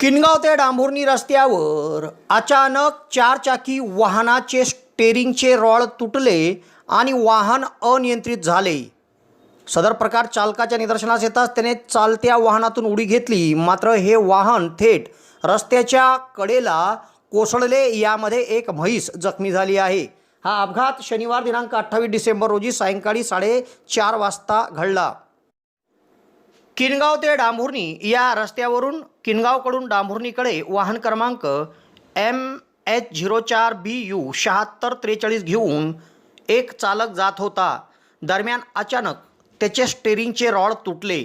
किनगाव ते डांभुर्णी रस्त्यावर अचानक चारचाकी वाहनाचे स्टेरिंगचे रॉड तुटले आणि वाहन अनियंत्रित झाले. सदर प्रकार चालकाच्या निदर्शनास येताच त्याने चालत्या वाहनातून उडी घेतली. मात्र हे वाहन थेट रस्त्याच्या कडेला कोसळले यामध्ये एक म्हैस जखमी झाली आहे. हा अपघात शनिवार दिनांक अठ्ठावीस डिसेंबर रोजी सायंकाळी साडेचार वाजता घडला. किनगाव ते डांभुर्णी या रस्त्यावरून किनगावकडून डांभुर्णीकडे वाहन क्रमांक एम एच झिरो चार बी यू शहात्तर त्रेचाळीस घेऊन एक चालक जात होता. दरम्यान अचानक त्याचे स्टेरिंगचे रॉड तुटले.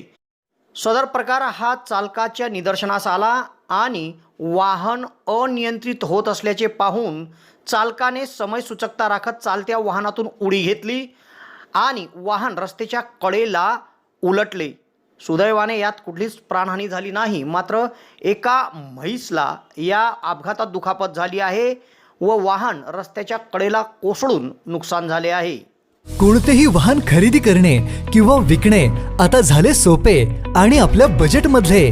सदर प्रकार हा चालकाच्या निदर्शनास आला आणि वाहन अनियंत्रित होत असल्याचे पाहून चालकाने समयसूचकता राखत चालत्या वाहनातून उडी घेतली आणि वाहन रस्त्याच्या कडेला उलटले. सुदैवाने यात कुठलीच प्राणहानी झाली नाही. मात्र एका म्हैसला या अपघातात दुखापत झाली आहे व वाहन रस्त्याच्या कडेला कोसळून नुकसान झाले आहे. कोणतेही वाहन खरेदी करणे किंवा विकणे आता झाले सोपे आणि आपल्या बजेटमधले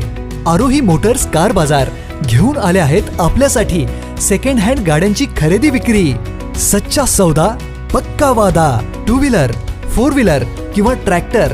आरोही मोटर्स कार बाजार घेऊन आले आहेत आपल्यासाठी सेकंड हँड गाड्यांची खरेदी विक्री. सच्चा सौदा पक्का वादा टू व्हीलर फोर व्हीलर किंवा ट्रॅक्टर